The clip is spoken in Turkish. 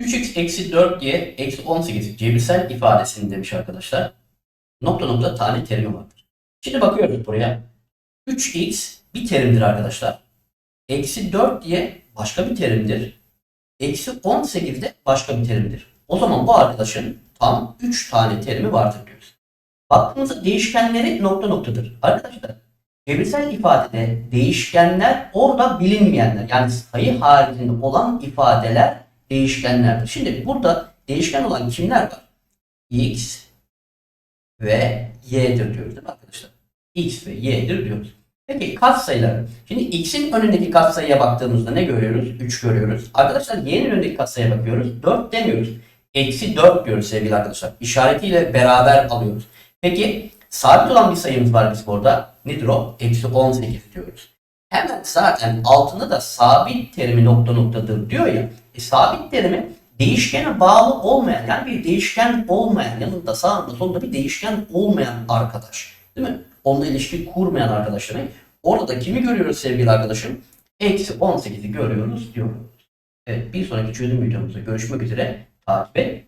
3x eksi 4y eksi 18 cebirsel ifadesinin demiş arkadaşlar. Nokta nokta tane terimi vardır. Şimdi bakıyoruz buraya. 3x bir terimdir arkadaşlar. Eksi 4y başka bir terimdir. Eksi 18 de başka bir terimdir. O zaman bu arkadaşın tam 3 tane terimi vardır diyoruz. Baktığımızda değişkenleri nokta noktadır. Arkadaşlar cebirsel ifadede değişkenler orada bilinmeyenler yani sayı haricinde olan ifadeler değişkenlerdir. Şimdi burada değişken olan kimler var? X ve Y'dir diyoruz değil mi arkadaşlar? X ve Y'dir diyoruz. Peki katsayılar. Şimdi X'in önündeki katsayıya baktığımızda ne görüyoruz? 3 görüyoruz. Arkadaşlar Y'nin önündeki katsayıya bakıyoruz. 4 demiyoruz. Eksi 4 diyoruz sevgili arkadaşlar. İşaretiyle beraber alıyoruz. Peki sabit olan bir sayımız var biz burada. Nedir o? Eksi 18 diyoruz. Hemen zaten altında da sabit terimi nokta noktadır diyor ya. E, sabit terimi değişkene bağlı olmayan yani bir değişken olmayan yanında sağında solunda bir değişken olmayan arkadaş. Değil mi? Onunla ilişki kurmayan arkadaş demek. Orada da kimi görüyoruz sevgili arkadaşım? Eksi 18'i görüyoruz diyoruz. Evet bir sonraki çözüm videomuzda görüşmek üzere. Takip et.